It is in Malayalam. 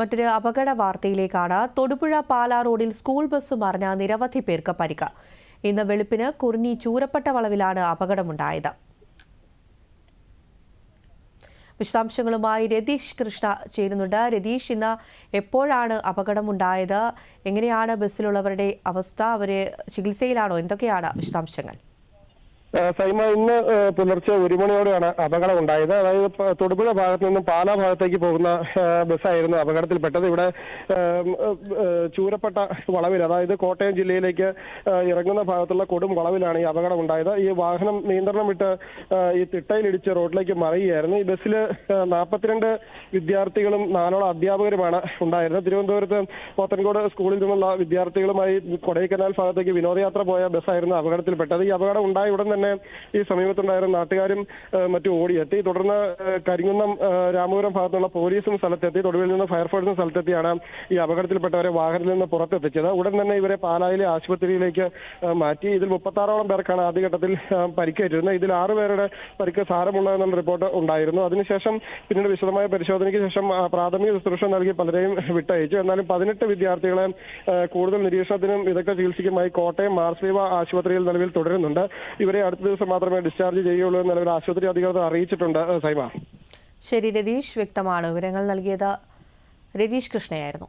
മറ്റൊരു അപകട വാർത്തയിലേക്കാണ് തൊടുപുഴ പാലാ റോഡിൽ സ്കൂൾ ബസ് മറിഞ്ഞ നിരവധി പേർക്ക് പരിക്ക്. ഇന്ന് വെളുപ്പിന് കുറിഞ്ഞി ചൂരപ്പെട്ട വളവിലാണ് അപകടമുണ്ടായത്. വിശദാംശങ്ങളുമായി രതീഷ് കൃഷ്ണ ചേരുന്നുണ്ട്. രതീഷ് ഇന്ന് എപ്പോഴാണ് അപകടമുണ്ടായത്? എങ്ങനെയാണ് ബസ്സിലുള്ളവരുടെ അവസ്ഥ? അവരെ ചികിത്സയിലാണോ? എന്തൊക്കെയാണ് വിശദാംശങ്ങൾ? സൈമ ഇന്ന് പുലർച്ചെ ഒരു മണിയോടെയാണ് അപകടം ഉണ്ടായത്. അതായത് തൊടുപുഴ ഭാഗത്ത് നിന്നും പാലാ ഭാഗത്തേക്ക് പോകുന്ന ബസ്സായിരുന്നു അപകടത്തിൽപ്പെട്ടത്. ഇവിടെ ചൂരപ്പെട്ട വളവിൽ അതായത് കോട്ടയം ജില്ലയിലേക്ക് ഇറങ്ങുന്ന ഭാഗത്തുള്ള കൊടും വളവിലാണ് ഈ അപകടം ഉണ്ടായത്. ഈ വാഹനം നിയന്ത്രണം വിട്ട് ഈ തിട്ടയിലിടിച്ച് റോഡിലേക്ക് മറിയുകയായിരുന്നു. ഈ ബസ്സിൽ നാൽപ്പത്തിരണ്ട് വിദ്യാർത്ഥികളും നാലോളം അധ്യാപകരുമാണ് ഉണ്ടായിരുന്നത്. തിരുവനന്തപുരത്ത് പോത്തൻകോട് സ്കൂളിൽ നിന്നുള്ള വിദ്യാർത്ഥികളുമായി കൊടൈക്കനാൽ ഭാഗത്തേക്ക് വിനോദയാത്ര പോയ ബസ്സായിരുന്നു അപകടത്തിൽപ്പെട്ടത്. ഈ അപകടം ഉണ്ടായ ഉടൻ തന്നെ ഈ സമീപത്തുണ്ടായിരുന്ന നാട്ടുകാരും മറ്റും ഓടിയെത്തി തുടർന്ന് കരിങ്ങുന്നം രാമപുരം ഭാഗത്തുള്ള പോലീസും സ്ഥലത്തെത്തി. തൊടുവിൽ നിന്ന് ഫയർഫോഴ്സും സ്ഥലത്തെത്തിയാണ് ഈ അപകടത്തിൽപ്പെട്ടവരെ വാഹനത്തിൽ നിന്ന് പുറത്തെത്തിച്ചത്. ഉടൻ തന്നെ ഇവരെ പാലായിലെ ആശുപത്രിയിലേക്ക് മാറ്റി. ഇതിൽ മുപ്പത്താറോളം പേർക്കാണ് ആദ്യഘട്ടത്തിൽ പരിക്കേറ്റിരുന്നത്. ഇതിൽ ആറ് പേരുടെ പരിക്ക് സാരമുള്ളതെന്നുള്ള റിപ്പോർട്ട് ഉണ്ടായിരുന്നു. അതിനുശേഷം പിന്നീട് വിശദമായ പരിശോധനയ്ക്ക് ശേഷം പ്രാഥമിക ശുശ്രൂഷ നൽകി പലരെയും വിട്ടയച്ചു. എന്നാലും പതിനെട്ട് വിദ്യാർത്ഥികളെ കൂടുതൽ നിരീക്ഷണത്തിനും വിദഗ്ധ ചികിത്സയ്ക്കുമായി കോട്ടയം മാർസ്ലീവ ആശുപത്രിയിൽ നിലവിൽ തുടരുന്നുണ്ട്. ഇവരെ അടുത്ത ദിവസം മാത്രമേ ഡിസ്ചാർജ് ചെയ്യുള്ളൂ എന്ന് നിലവിൽ ആശുപത്രി അധികൃതർ അറിയിച്ചിട്ടുണ്ട് സൈമ. ശരി രതീഷ് വ്യക്തമാണ്. വിവരങ്ങൾ നൽകിയത് രതീഷ് കൃഷ്ണയായിരുന്നു.